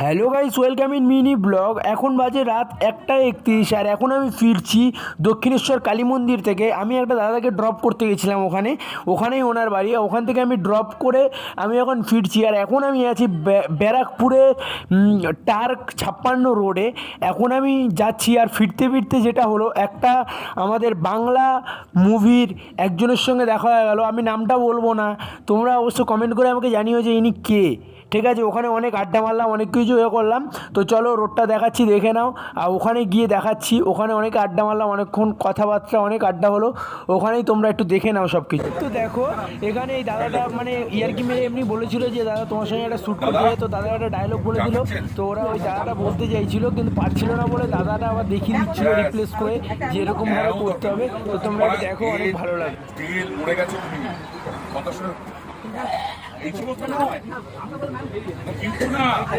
Hello guys, welcome in mini vlog. এখন বাজে রাত একটা একত্রিশ, আর এখন আমি ফিরছি দক্ষিণেশ্বর কালী মন্দির থেকে। আমি একটা দাদাকে ড্রপ করতে গেছিলাম ওখানে। ওখানেই ওনার বাড়ি ওখান থেকে আমি ড্রপ করে আমি এখন ফিরছি। আর এখন আমি আছি ব্য- ব্যারাকপুরে টার্ক ছাপ্পান্ন রোডে এখন আমি যাচ্ছি, আর ফিরতে ফিরতে যেটা হলো, একটা আমাদের বাংলা মুভির একজনের সঙ্গে দেখা হয়ে গেল। আমি নামটা বলব না। তোমরা অবশ্য কমেন্ট করে আমাকে জানিও যে ইনি কে। ঠিক আছে, ওখানে অনেক আড্ডা মারলাম, অনেক কিছু এ করলাম। তো চলো রোডটা দেখাচ্ছি, দেখে নাও। আর ওখানে গিয়ে দেখাচ্ছি, ওখানে অনেক আড্ডা মারলাম, অনেকক্ষণ কথাবার্তা, অনেক আড্ডা হলো। ওখানেই তোমরা একটু দেখে নাও সব কিছু তো দেখো, এখানে এই দাদাটা মানে ইয়ারকি মেরে এমনি বলেছিল যে, দাদা, তোমার সঙ্গে একটা শ্যুট করতে তো দাদা একটা ডায়লগ বলে দিল তো ওরা ওই দাদাটা বলতে চাইছিল, কিন্তু পারছিল না বলে দাদাটা আবার দেখিয়ে দিচ্ছিল রিপ্লেস করে যে, এরকম এরকমভাবে করতে হবে। তো তোমরা দেখো, অনেক ভালো লাগে স্টিল এই সমস্ত নয়। কিন্তু না